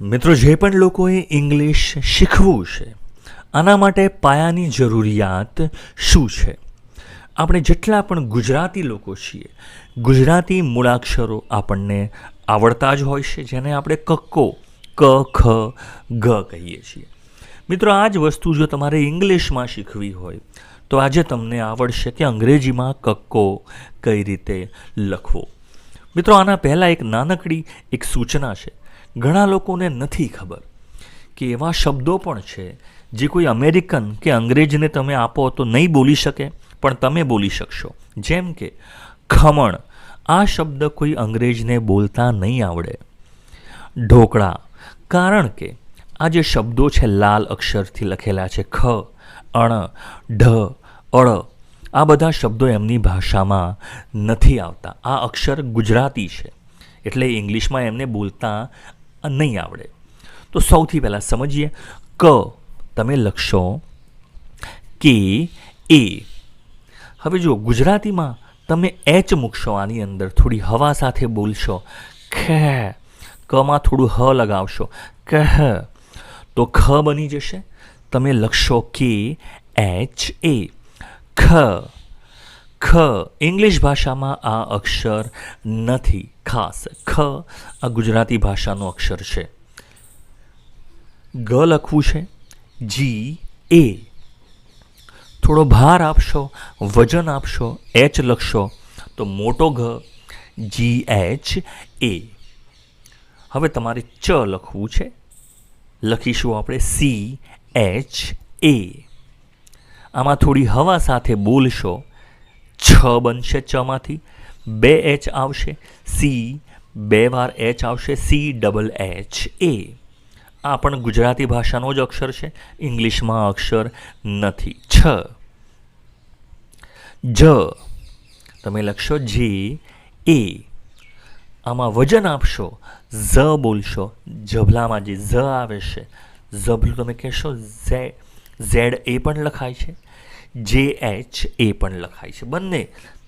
મિત્રો, જે પણ લોકોએ ઇંગ્લિશ શીખવું છે, આના માટે પાયાની જરૂરિયાત શું છે? આપણે જેટલા પણ ગુજરાતી લોકો છીએ, ગુજરાતી મૂળાક્ષરો આપણને આવડતા જ હોય છે, જેને આપણે કક્કો, ક, ખ, ગ કહીએ છીએ. મિત્રો, આ જ વસ્તુ જો તમારે ઇંગ્લિશમાં શીખવી હોય, તો આજે તમને આવડશે કે અંગ્રેજીમાં કક્કો કઈ રીતે લખવો. મિત્રો, આના પહેલાં એક નાનકડી એક સૂચના છે. ઘણા લોકોને નથી ખબર કે એવા શબ્દો પણ છે જે કોઈ અમેરિકન કે અંગ્રેજને તમે આપો તો નહીં બોલી શકે, પણ તમે બોલી શકશો. જેમ કે, ખમણ. આ શબ્દ કોઈ અંગ્રેજને બોલતા નહીં આવડે. ઢોકળા. કારણ કે, આ જે શબ્દો છે લાલ અક્ષરથી લખેલા છે, ખ અણ ઢ અળ આ બધા શબ્દો એમની ભાષામાં નથી આવતા. આ અક્ષર ગુજરાતી છે. એટલે ઇંગ્લિશમાં એમને બોલતા નહીં આવડે. તો સૌથી પહેલાં સમજીએ ક, તમે લખશો કે એ હવે જો ગુજરાતીમાં તમે એચ મૂકશો આની અંદર, થોડી હવા સાથે બોલશો. ખે, કમાં થોડું હ લગાવશો. કહ. તો ખ બની જશે. તમે લખશો કે એચ એ ખ. ખ, ઇંગ્લિશ ભાષામાં આ અક્ષર નથી. ખાસ ખ આ ગુજરાતી ભાષાનો અક્ષર છે. ગ લખવું છે, જી, એ. થોડો ભાર આપશો, વજન આપશો, એચ લખશો, તો મોટો ઘ, જી, એચ, એ. હવે તમારે ચ લખવું છે. લખીશું આપણે સી, એચ, એ. આમાં થોડી હવા સાથે બોલશો. છ બનશે ચમાંથી. બે એચ આવશે. સી બે વાર એચ આવશે. સી ડબલ એચ એ આ પણ ગુજરાતી ભાષાનો જ અક્ષર છે. ઇંગ્લિશમાં અક્ષર નથી. છ. જ. તમે લખશો જે એ આમાં વજન આપશો. ઝ બોલશો. જભલામાં જે ઝ આવે છે. ઝભલું તમે કહેશો. ઝે, ઝેડ એ પણ લખાય છે. જે એચ એ પણ લખાય છે.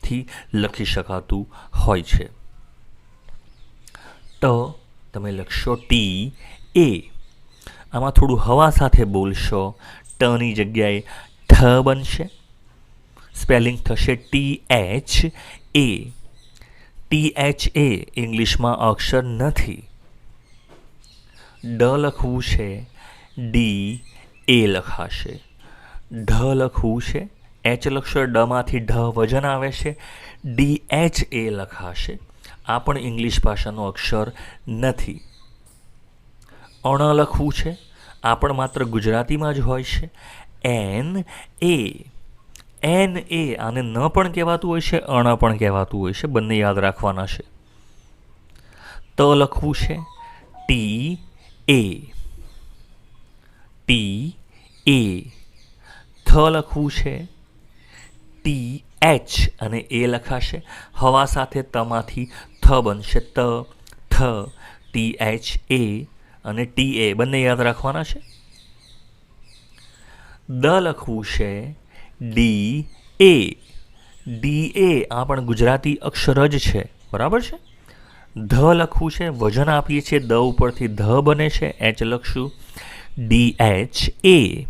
બંનેથી લખી શકાતું હોય છે. ટ તમે લખશો ટી, એ. આમાં થોડું હવા સાથે બોલશો. ટની જગ્યાએ ઠ બનશે. સ્પેલિંગ થશે T H A. T H A ઇંગ્લિશમાં અક્ષર નથી. ડ લખવું છે. ડી એ લખાશે. ઢ લખવું છે. એચ લક્ષર ડમાંથી ઢ વજન આવે છે. ડી એચ એ લખાશે. આ પણ ઇંગ્લિશ ભાષાનો અક્ષર નથી. અણ લખવું છે. આ પણ માત્ર ગુજરાતીમાં જ હોય છે. એન એ. એન એ આને ન પણ કહેવાતું હોય છે, અણ પણ કહેવાતું હોય છે. બંને યાદ રાખવાના છે. ત લખવું છે. T A. T A. થ લખવું છે. ટી એચ અને એ લખાશે. હવા સાથે તમાંથી થ બનશે ત, થ ટી એચ એ અને ટી એ બંને યાદ રાખવાના છે? દ લખવું છે ડી એ ડી એ આ પણ ગુજરાતી અક્ષર જ છે. બરાબર છે? ધ લખવું છે, વજન આપીએ છીએ, દ ઉપરથી ધ બને છે એચ લખશું. ડી એચ એ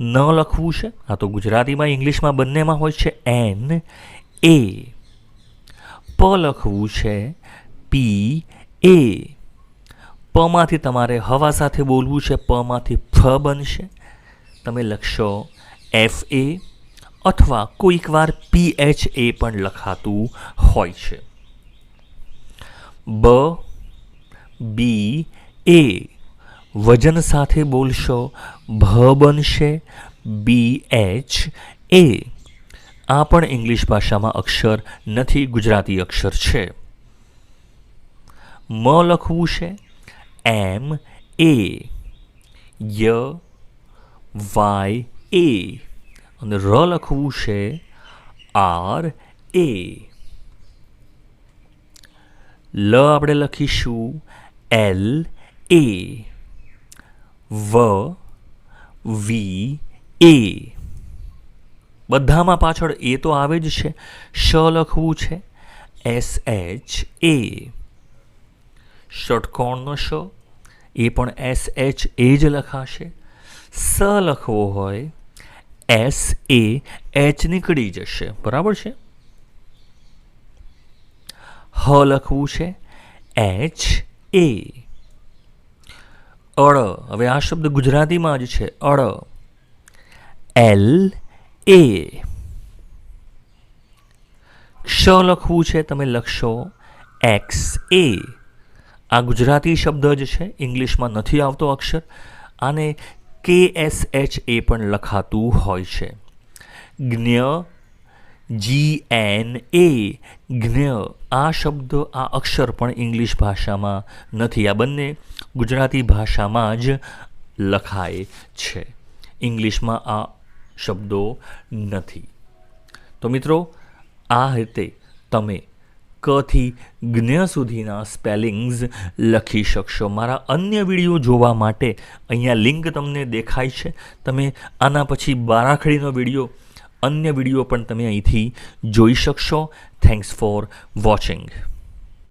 ન લખવું છે? આ તો ગુજરાતીમાં, ઇંગ્લિશમાં બંનેમાં હોય છે એન, એ. પ લખવું છે પી, એ. પમાંથી તમારે હવા સાથે બોલવું છે, પમાંથી ફ બનશે. તમે લખશો એફ એ અથવા કોઈક વાર પી એચ એ પણ લખાતું હોય છે. બ, બી, એ. વજન સાથે બોલશો, ભ બનશે બી એચ એ આ પણ ઇંગ્લિશ ભાષામાં અક્ષર નથી, ગુજરાતી અક્ષર છે. મ લખવું છે એમ એ ય વાય એ અને ર લખવું છે આર એ લ આપણે લખીશું એલ એ વ, વી, એ. બધામાં પાછળ એ તો આવે જ છે. શ લખવું છે. એસ, એચ, એ. ષટકોણનો શ, એ પણ એસ, એચ, એ જ લખાશે. સ લખવો હોય, એસ, એ, એચ નીકળી જશે. બરાબર છે? હ લખવું છે, એચ, એ. અળ. હવે આ શબ્દ ગુજરાતીમાં જ છે અળ. L A. ક્ષ લખવું છે તમે લખશો એક્સ એ. આ ગુજરાતી શબ્દ જ છે ઇંગ્લિશમાં નથી આવતો અક્ષર. આને કે એસ એચ એ પણ લખાતું હોય છે. જ્ઞ જી એન એ જ્ઞ આ શબ્દ, આ અક્ષર પણ ઇંગ્લિશ ભાષામાં નથી. આ બંને ગુજરાતી ભાષામાં જ લખાય છે. ઇંગ્લિશમાં આ શબ્દો નથી. તો મિત્રો, આ રીતે તમે કથી જ્ઞ સુધીના સ્પેલિંગ્સ લખી શકશો. મારા અન્ય વીડિયો જોવા માટે અહીંયા લિંક તમને દેખાય છે. તમે આના પછી બારાખડીનો વીડિયો અન્ય વીડિયો પણ તમે અહીંથી જોઈ શકશો. Thanks for watching